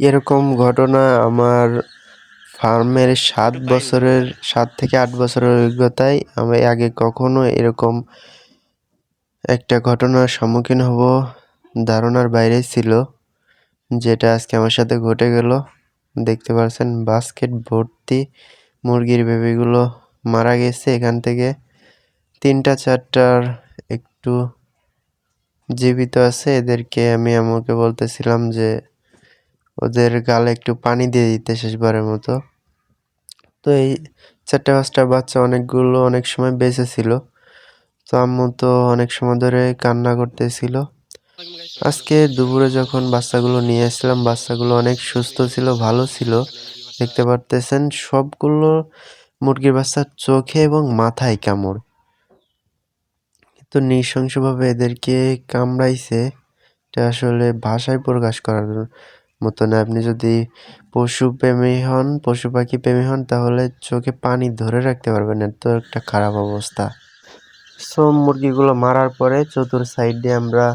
এরকম ঘটনা আমার ফার্মের সাত বছরের সাত থেকে আট বছরের অভিজ্ঞতায় আমি আগে কখনো এরকম একটা ঘটনার সম্মুখীন হব ধারণার বাইরে ছিল যেটা আজকে আমার সাথে ঘটে গেল। দেখতে পাচ্ছেন বাস্কেট ভর্তি মুরগির বেবিগুলো মারা গেছে এখান থেকে। তিনটা চারটার একটু জীবিত আছে। এদেরকে আমি আমাকে বলতেছিলাম যে ওদের গালে একটু পানি দিয়ে দিতে শেষবারের মতো। তো এই চারটে পাঁচটা বাচ্চা অনেকগুলো অনেক সময় বেঁচে ছিল। তো আম্মু তো অনেক সময় ধরে কান্না করতেছিল। আজকে দুপুরে যখন বাচ্চাগুলো নিয়ে আসলাম, বাচ্চাগুলো অনেক সুস্থ ছিল, ভালো ছিল। দেখতে পারতেছেন, সবগুলো মুরগির বাচ্চার চোখে এবং মাথায় কামড়। তো নৃশংসভাবে এদেরকে কামড়াইছে, এটা আসলে ভাষায় প্রকাশ করার মতো না আপনি যদি পশু প্রেমী হন, পশু পাখি প্রেমী হন, তাহলে চোখে পানি ধরে রাখতে পারবেন। এত একটা খারাপ অবস্থা। সো মুরগিগুলো মারার পরে চতুর সাইড দিয়ে আমরা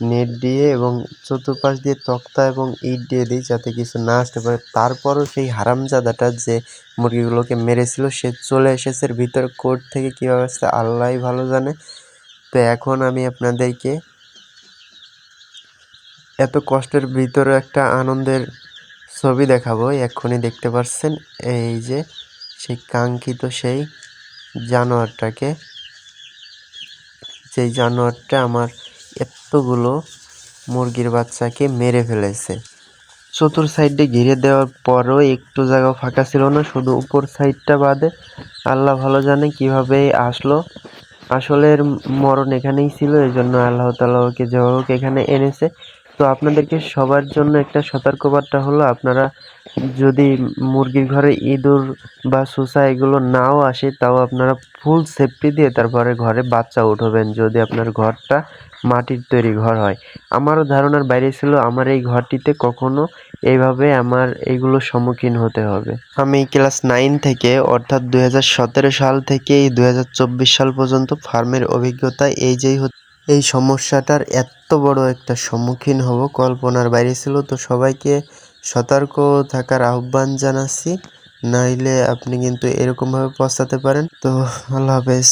নেট দিয়ে এবং চতুর্পাশ দিয়ে তক্তা এবং ইট দিয়ে দিই যাতে কিছু না আসতে পারে। তারপরও সেই হারামজাদাটা যে মুরগিগুলোকে মেরেছিল, সে চলে এসেছে। ভিতর কোর্ট থেকে কীভাবে আসছে আল্লাহ ভালো জানে। তো এখন আমি আপনাদেরকে এত কষ্টের ভিতরে একটা আনন্দের ছবি দেখাবো, এক্ষুনি দেখতে পাচ্ছেন এই যে, সেই কাঙ্ক্ষিত সেই জানোয়ারটাকে। যেই জানোয়ারটা আমার এতগুলো মুরগির বাচ্চাকে মেরে ফেলেছে। চতুর সাইডে ঘিরে দেওয়ার পরও একটু জায়গা ফাঁকা ছিল না, শুধু উপর সাইডটা বাদে। আল্লাহ ভালো জানে কীভাবে আসলো। আসলে মরণ এখানেই ছিল এই জন্য আল্লাহ তালা ওকে এখানে এনেছে। তো আপনাদেরকে সবার জন্য একটা সতর্কবার্তা হলো, আপনারা যদি মুরগির ঘরে ইঁদুর বা সুসা এগুলো নাও আসে, তাও আপনারা ফুল সেফটি দিয়ে তারপরে ঘরে বাচ্চা উঠবেন যদি আপনার ঘরটা মাটির তৈরি ঘর হয়। আমারও ধারণার বাইরে ছিল, আমার এই ঘরটিতে কখনো এইভাবে আমার এইগুলোর সম্মুখীন হতে হবে। আমি ক্লাস নাইন থেকে, অর্থাৎ দু হাজার সতেরো সাল থেকে দুই সাল পর্যন্ত ফার্মের অভিজ্ঞতা এই যেই এই সমস্যাটার এত বড় একটা সম্মুখীন হব, কল্পনার বাইরে ছিল। তো সবাইকে সতর্ক থাকার আহ্বান জানাচ্ছি। নাইলে আপনি কিন্তু এরকমভাবে পস্তাতে পারেন। তো আল্লাহ হাফেজ।